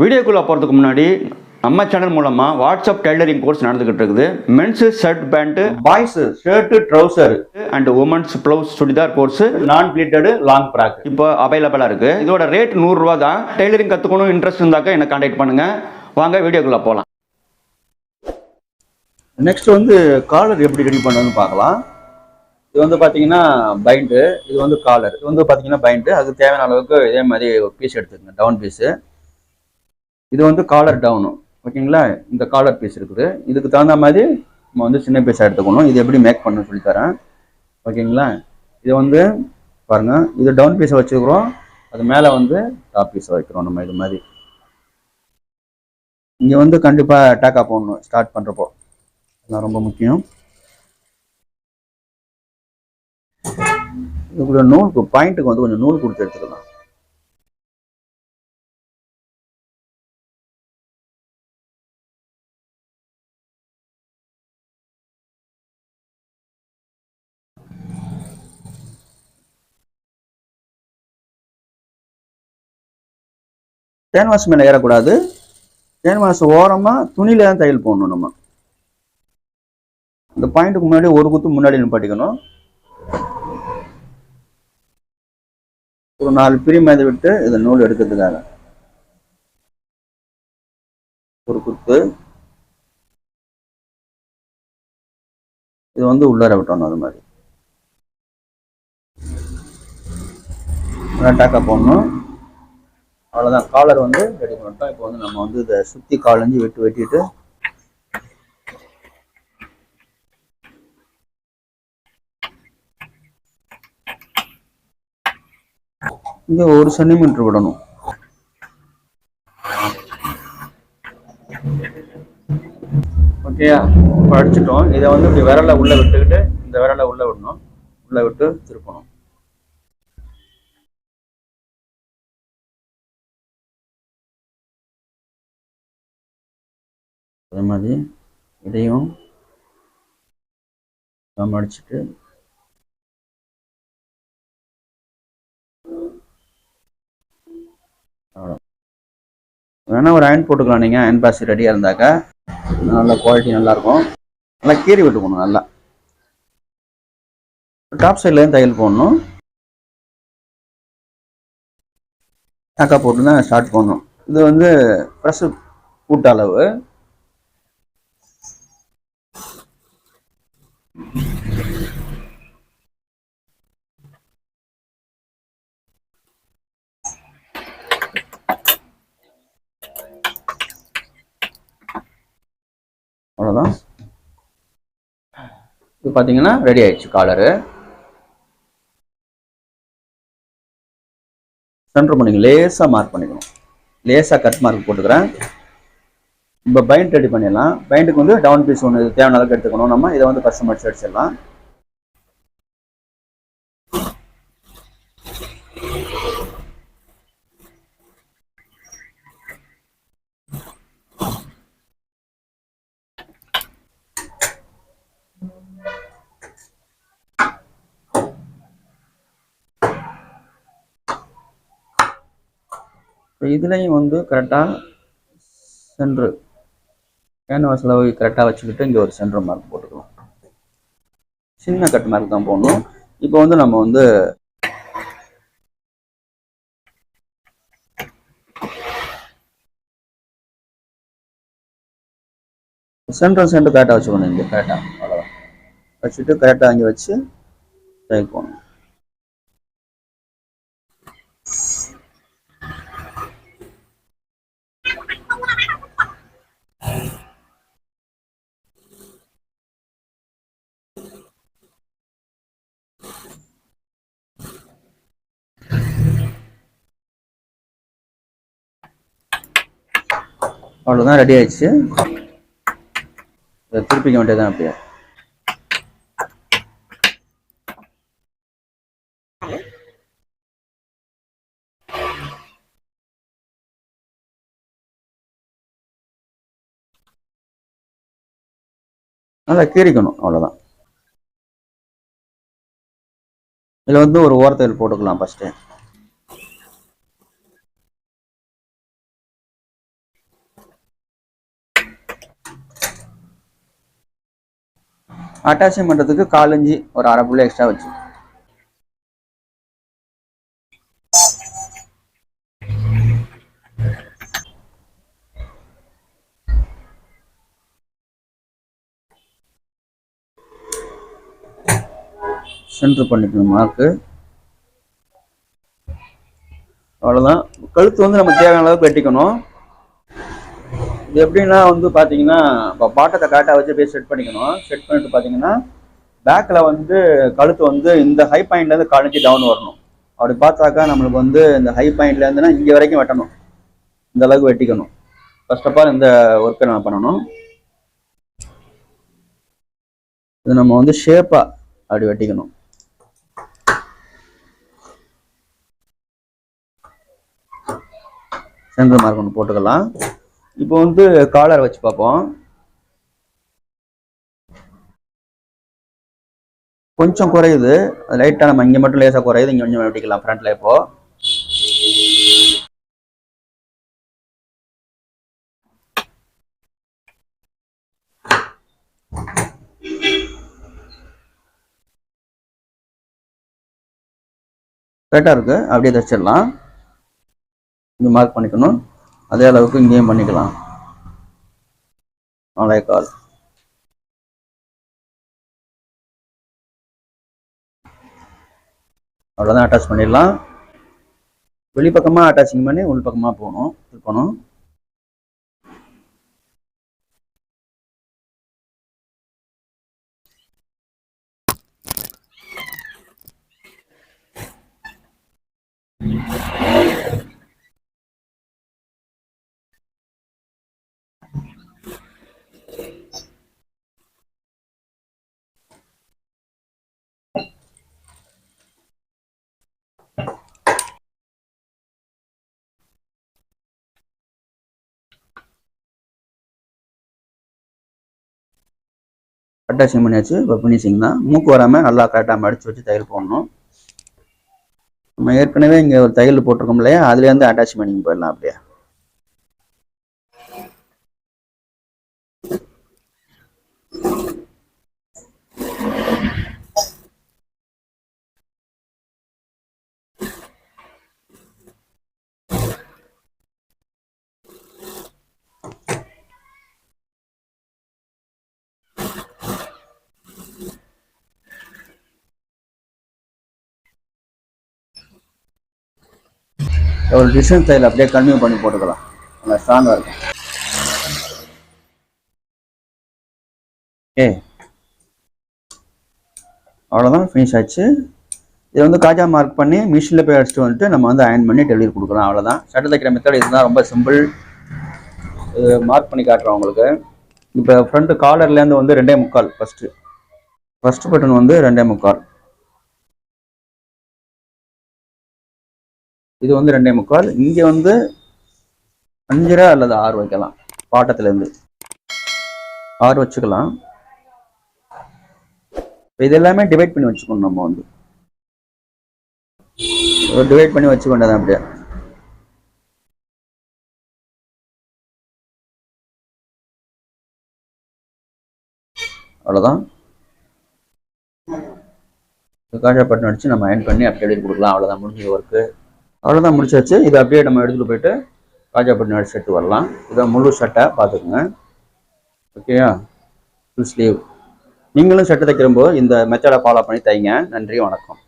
வீடியோக்குள்ளே போகிறதுக்கு முன்னாடி நம்ம சேனல் மூலமாக வாட்ஸ்அப் டெய்லரிங் கோர்ஸ் நடந்துகிட்டு இருக்குது. Mens shirt pant boys shirt trouser and womens blouse churidar course நான் பிளீட்டடு லாங் ஃப்ராக் இப்போ அவைலபிளாக இருக்குது இதோட ரேட் நூறுரூவா தான். டெய்லரிங் கற்றுக்கணும் இன்ட்ரெஸ்ட் இருந்தாக்க என்னை கான்டாக்ட் பண்ணுங்கள் வாங்க வீடியோக்குள்ளே போகலாம் நெக்ஸ்ட் வந்து காலர் எப்படி ரெடி பண்ணுறதுன்னு பார்க்கலாம். இது வந்து பார்த்தீங்கன்னா பைண்டு இது வந்து காலர் இது வந்து பார்த்தீங்கன்னா பைண்டு அதுக்கு தேவையான அளவுக்கு இதே மாதிரி பீஸ் எடுத்துக்கங்க டவுன் பீஸு இது வந்து காலர் டவுனு ஓகேங்களா? இந்த காலர் பீஸ் இருக்குது. இதுக்கு தகுந்த மாதிரி நம்ம வந்து சின்ன பீஸாக எடுத்துக்கணும். இது எப்படி மேக் பண்ண சொல்லி தரேன். ஓகேங்களா? இது வந்து பாருங்கள் இது டவுன் பீஸை வச்சுக்கிறோம். அது மேலே வந்து டாப் பீஸை வைக்கிறோம் நம்ம இது மாதிரி. இங்கே வந்து கண்டிப்பாக டேக்கா போடணும். ஸ்டார்ட் பண்ணுறப்போ அதான் ரொம்ப முக்கியம். இதுக்குள்ள நூல் பாயிண்ட்டுக்கு வந்து கொஞ்சம் நூல் கொடுத்து எடுத்துக்கலாம். கேன்வாஸ் மேலே ஏறக்கூடாது. கேன்வாஸ் ஓரமாக துணியில தான் தையல் போடணும் நம்ம. இந்த பாயிண்ட்டுக்கு முன்னாடி ஒரு குத்து முன்னாடி நிப்பாட்டிக்கணும். ஒரு நாலு பிரி மாதிரி விட்டு இதை நூல் எடுக்கிறதுக்காக. ஒரு குத்து. இது வந்து உள்ளார விட்டணும் அது மாதிரி. டாக்கா போடணும். அவ்வளோதான் காலர் வந்து ரெடி பண்ணிட்டோம். இப்போ வந்து நம்ம வந்து இதை சுற்றி காலஞ்சி வெட்டு வெட்டிட்டு இங்கே ஒரு சென்டிமீட்டர் விடணும். ஓகேயா? இப்போ அடிச்சிட்டோம். இதை வந்து இப்படி விரலை உள்ளே விட்டுக்கிட்டு இந்த விரலை உள்ளே விடணும். உள்ளே விட்டு திருப்பணும். அதே மாதிரி இதையும் நம்ம அடிச்சுட்டு வேணா ஒரு அயன் போட்டுக்கலாம் நீங்கள் அயன் பாஸ் ரெடியாக இருந்தாக்கா. நல்ல குவாலிட்டி நல்லாயிருக்கும். நல்லா கீறி விட்டுக்கணும் நல்லா. டாப் சைட்லேயும் தையல் போடணும். டேக்கா போட்டு தான் ஸ்டார்ட் பண்ணணும். இது வந்து ப்ரெஸ்ஸு கூட்ட அளவு. அவ்வளோதான் இது பார்த்தீங்கன்னா ரெடி ஆயிடுச்சு காலரு சென்டர் பண்ணிங்க லேசாக மார்க் பண்ணிக்கணும். லேசாக கட் மார்க் போட்டுக்கிறேன். இப்போ பைண்ட் ரெடி பண்ணிடலாம். பைண்டுக்கு வந்து டவுன் பீஸ் ஒன்று தேவையான அளவுக்கு எடுத்துக்கணும். நம்ம இதை வந்து கஸ்டமர்ஸ் அடிச்சிடலாம். இப்போ இதுலேயும் வந்து கரெக்டாக சென்ட்ரு கேன்வாஸில் கரெக்டாக வச்சுக்கிட்டு இங்கே ஒரு சென்டர் மார்க் போட்டுக்கலாம். சின்ன கட் மார்க் தான் போடணும். இப்போ வந்து நம்ம வந்து சென்ட்ரல் சென்டர் கரெக்டாக வச்சுக்கணும் இங்கே. கரெக்டாக அவ்வளோதான் வச்சுட்டு கரெக்டாக அங்கே வச்சு டைப் அவ்வளோதான் ரெடி ஆயிடுச்சு. இதை திருப்பிக்க வேண்டியதுதான் அப்படியே. நல்லா கீறிக்கணும் அவ்வளோதான் இதில் வந்து ஒரு ஓரத்தில் போட்டுக்கலாம் ஃபஸ்ட்டு அட்டாச்சும் பண்ணுறதுக்கு காலஞ்சி ஒரு அரை புள்ளி எக்ஸ்ட்ரா வச்சு. சென்டர் பண்ணிக்கணும் மார்க்கு அவ்வளோதான் கழுத்து வந்து நம்ம தேவையான அளவுக்கு வெட்டிக்கணும். இது எப்படின்னா வந்து பார்த்தீங்கன்னா இப்போ பாட்டத்தை கரெக்டாக வச்சு போய் செட் பண்ணிக்கணும். செட் பண்ணிட்டு பார்த்தீங்கன்னா பேக்கில் வந்து கழுத்து வந்து இந்த ஹை பாயிண்ட்லேருந்து கழிஞ்சு டவுன் வரணும். அப்படி பார்த்தாக்கா நம்மளுக்கு வந்து இந்த ஹை பாயிண்ட்லேருந்துனா இங்கே வரைக்கும் வெட்டணும். இந்த அளவுக்கு வெட்டிக்கணும். ஃபர்ஸ்ட் ஆஃப் ஆல் இந்த ஒர்க்கை நம்ம பண்ணணும். இது நம்ம வந்து ஷேப்பாக அப்படி வெட்டிக்கணும். சென்டர் மார்க் ஒன்று போட்டுக்கலாம். இப்போ வந்து காலர் வச்சு பார்ப்போம். கொஞ்சம் குறையுது. லைட்டாக நம்ம இங்கே மட்டும் லேசாக குறையுது. இங்கே கொஞ்சம் வெட்டிக்கலாம் ஃப்ரண்ட்டில் இப்போ. கரெக்டாக இருக்கு. அப்படியே தச்சிடலாம். இங்கே மார்க் பண்ணிக்கணும். அதே அளவுக்கு இங்கேயும் பண்ணிக்கலாம். நாளை கால். அவ்வளோதான் அட்டாச் பண்ணிடலாம். வெளிப்பக்கமாக அட்டாச்சிங் பண்ணி உள் பக்கமாக போகணும் இருக்கணும் அட்டாச்சிங் பண்ணியாச்சு இப்போ ஃபினிஷிங் தான். மூக்கு வராமல் நல்லா கரெக்டாக மடிச்சு வச்சு தையல் போடணும். நம்ம ஏற்கனவே இங்கே ஒரு தையல் போட்டிருக்கோம் இல்லையா? அதுலேருந்து அட்டாச் பண்ணிங்க போயிடலாம் அப்படியே. ஒரு டிசைன் தையல் அப்படியே கன்வியூ பண்ணி போட்டுக்கலாம். நல்லா ஸ்ட்ராங்காக இருக்கும். ஓகே அவ்வளோதான் ஃபினிஷ் ஆச்சு. இதை வந்து காஜா மார்க் பண்ணி மிஷினில் போய் அடிச்சுட்டு வந்துட்டு நம்ம வந்து அயன் பண்ணி டெலிவரி கொடுக்கலாம். அவ்வளோதான் சட்டை தைக்கிற மெத்தட் இதுதான் ரொம்ப சிம்பிள் இது மார்க் பண்ணி காட்டுறோம் உங்களுக்கு. இப்போ ஃப்ரண்ட் காலர்லேருந்து வந்து ரெண்டே முக்கால் ஃபஸ்ட்டு ஃபஸ்ட்டு பட்டன் வந்து ரெண்டே முக்கால். இது வந்து ரெண்டே முக்கால். இங்கே வந்து அஞ்சரை அல்லது ஆறு வைக்கலாம். பாட்டத்துலேருந்து. ஆறு வச்சுக்கலாம். இது எல்லாமே டிவைட் பண்ணி வச்சுக்கணும் நம்ம வந்து. டிவைட் பண்ணி வச்சுக்க வேண்டியதான் அப்படியே. அவ்வளோதான் காஜா பட்டன் நம்ம அயன் பண்ணி அப்படியே கொடுக்கலாம். அவ்வளோதான் முடிஞ்ச ஒர்க்கு அவ்வளோதான் முடிச்சாச்சு. இதை அப்படியே நம்ம எடுத்துகிட்டு போயிட்டு காஜா பட்டன் அடிச்சு எடுத்து வரலாம். இதான் முழு சட்டை பார்த்துக்குங்க. ஓகேயா ஃபுல் ஸ்லீவ் நீங்களும் சட்டை தைக்கிறப்போ இந்த மெத்தடை ஃபாலோ பண்ணி தைங்க. நன்றி வணக்கம்.